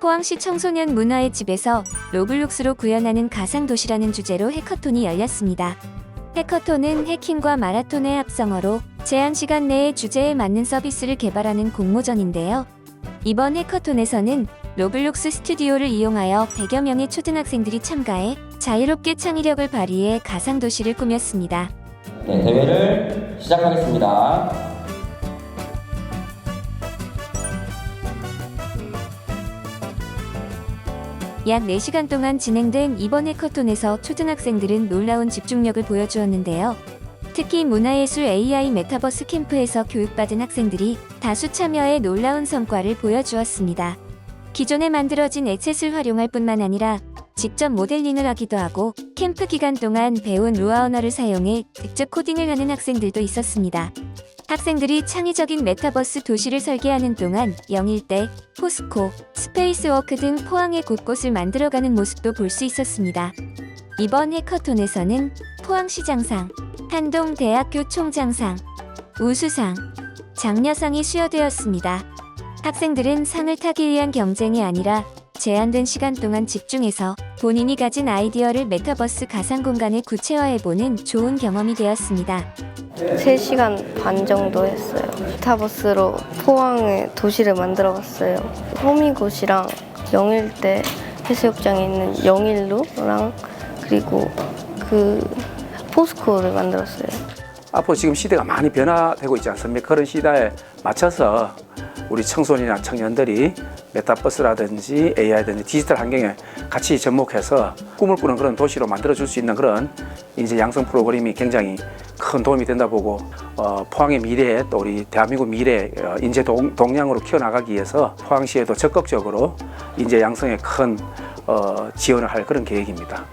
포항시 청소년 문화의 집에서 로블록스로 구현하는 가상도시라는 주제로 해커톤이 열렸습니다. 해커톤은 해킹과 마라톤의 합성어로 제한 시간 내에 주제에 맞는 서비스를 개발하는 공모전인데요. 이번 해커톤에서는 로블록스 스튜디오를 이용하여 100여 명의 초등학생들이 참가해 자유롭게 창의력을 발휘해 가상도시를 꾸몄습니다. 네, 대회를 시작하겠습니다. 약 4시간 동안 진행된 이번 해커톤에서 초등학생들은 놀라운 집중력을 보여주었는데요. 특히 문화예술 AI 메타버스 캠프에서 교육받은 학생들이 다수 참여해 놀라운 성과를 보여주었습니다. 기존에 만들어진 에셋을 활용할 뿐만 아니라 직접 모델링을 하기도 하고 캠프 기간 동안 배운 루아 언어를 사용해 직접 코딩을 하는 학생들도 있었습니다. 학생들이 창의적인 메타버스 도시를 설계하는 동안 영일대, 포스코, 스페이스워크 등 포항의 곳곳을 만들어가는 모습도 볼 수 있었습니다. 이번 해커톤에서는 포항시장상, 한동대학교 총장상, 우수상, 장려상이 수여되었습니다. 학생들은 상을 타기 위한 경쟁이 아니라 제한된 시간 동안 집중해서 본인이 가진 아이디어를 메타버스 가상 공간에 구체화해보는 좋은 경험이 되었습니다. 3시간 반 정도 했어요. 메타버스로 포항에 도시를 만들어 봤어요. 호미곶이랑 영일대 해수욕장에 있는 영일루랑 그리고 그 포스코를 만들었어요. 앞으로 지금 시대가 많이 변화되고 있지 않습니까? 그런 시대에 맞춰서 우리 청소년이나 청년들이 메타버스라든지 AI든지 디지털 환경에 같이 접목해서 꿈을 꾸는 그런 도시로 만들어줄 수 있는 그런 인재 양성 프로그램이 굉장히 큰 도움이 된다 보고 어, 포항의 미래 또 우리 대한민국 미래 어, 인재 동, 동량으로 키워나가기 위해서 포항시에도 적극적으로 인재 양성에 큰 어, 지원을 할 그런 계획입니다.